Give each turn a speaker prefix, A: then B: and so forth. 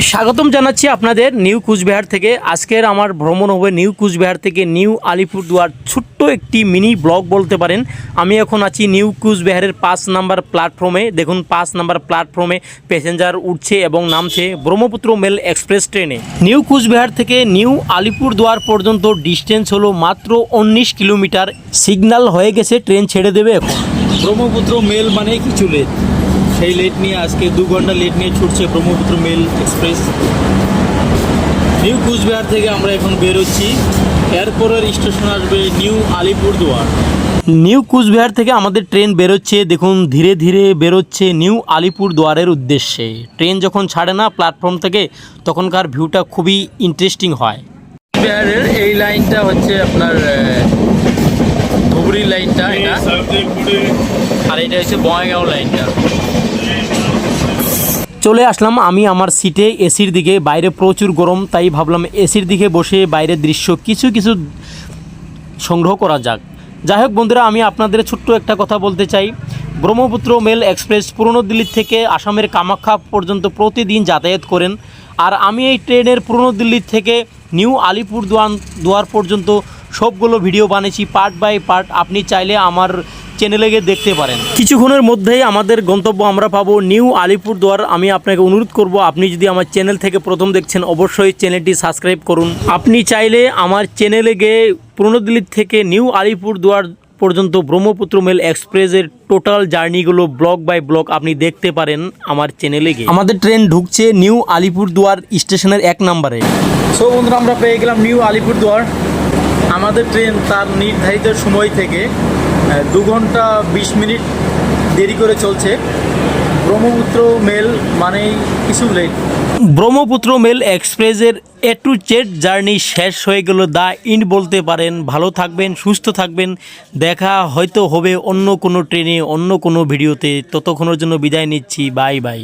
A: স্বাগতম জানাচ্ছি আপনাদের নিউ কুচবিহার থেকে। আজকের আমার ভ্রমণ হবে নিউ কুচবিহার থেকে নিউ আলিপুরদুয়ার। ছোট্ট একটি মিনি ব্লগ বলতে পারেন। আমি এখন আছি নিউ কুচবিহারের পাঁচ নাম্বার প্ল্যাটফর্মে। দেখুন, পাঁচ নাম্বার প্ল্যাটফর্মে প্যাসেঞ্জার উঠছে এবং নামছে ব্রহ্মপুত্র মেল এক্সপ্রেস ট্রেনে। নিউ কুচবিহার থেকে নিউ আলিপুরদুয়ার পর্যন্ত ডিস্টেন্স হলো মাত্র উনিশ কিলোমিটার। সিগন্যাল হয়ে গেছে, ট্রেন ছেড়ে দেবে
B: ব্রহ্মপুত্র মেল মানে কিছু লেট সেই লেট নিয়ে আজকে দু ঘণ্টা লেট নিয়ে ছুটছে Brahmaputra mail express New Coochbehar থেকে আমরা এখন বেরোচ্ছি। এরপরের স্টেশন আসবে নিউ আলিপুরদুয়ার
A: নিউ কুচবিহার থেকে আমাদের ট্রেন বেরোচ্ছে, দেখুন, ধীরে ধীরে বেরোচ্ছে নিউ আলিপুর দুয়ারের উদ্দেশ্যে। ট্রেন যখন ছাড়ে না প্ল্যাটফর্ম থেকে, তখনকার ভিউটা খুবই ইন্টারেস্টিং হয়।
B: কুচবিহারের এই লাইনটা হচ্ছে আপনার ধুবড়ি লাইনটা আর এটা হচ্ছে বঙ্গাইগাঁও লাইনটা।
A: চলে আসলাম আমি আমার সিটে এসির দিকে। বাইরে প্রচুর গরম, তাই ভাবলাম এসির দিকে বসে বাইরের দৃশ্য কিছু কিছু সংগ্রহ করা যাক। যাই হোক বন্ধুরা, আমি আপনাদের ছোট্ট একটা কথা বলতে চাই। ব্রহ্মপুত্র মেল এক্সপ্রেস পুরনো দিল্লি থেকে আসামের কামাখ্যা পর্যন্ত প্রতিদিন যাতায়াত করেন। আর আমি এই ট্রেনের পুরনো দিল্লি থেকে নিউ আলিপুর দুয়ার পর্যন্ত সবগুলো ভিডিও বানিয়েছি পার্ট বাই পার্ট আপনি চাইলে আমার চ্যানেলে গিয়ে দেখতে পারেন। কিছুক্ষণের মধ্যেই আমাদের গন্তব্য আমরা পাবো নিউ আলিপুর দুয়ার আমি আপনাকে অনুরোধ করব আপনি যদি আমার চ্যানেল থেকে প্রথম দেখছেন অবশ্যই চ্যানেলটি সাবস্ক্রাইব করুন। আপনি চাইলে আমার চ্যানেলে গিয়ে পুরনো দিল্লির থেকে নিউ আলিপুর দুয়ার পর্যন্ত ব্রহ্মপুত্র মেল এক্সপ্রেসের টোটাল জার্নিগুলো ব্লক বাই ব্লক আপনি দেখতে পারেন আমার চ্যানেলে গিয়ে। আমাদের ট্রেন ঢুকছে নিউ আলিপুর দুয়ার স্টেশনের এক নম্বরে।
B: সো বন্ধুরা আমরা পেয়ে গেলাম নিউ আলিপুরদুয়ার। আমাদের ট্রেন তার নির্ধারিত সময় থেকে দু ঘণ্টা বিশ মিনিট দেরি করে চলছে। ব্রহ্মপুত্র মেল মানেই কিছু লেট।
A: ব্রহ্মপুত্র মেল এক্সপ্রেসের এ টু জেড জার্নি শেষ হয়ে গেল দা ইন বলতে পারেন। ভালো থাকবেন, সুস্থ থাকবেন। দেখা হয়তো হবে অন্য কোনো ট্রেনে, অন্য কোনো ভিডিওতে। ততক্ষণের জন্য বিদায় নিচ্ছি। Bye bye.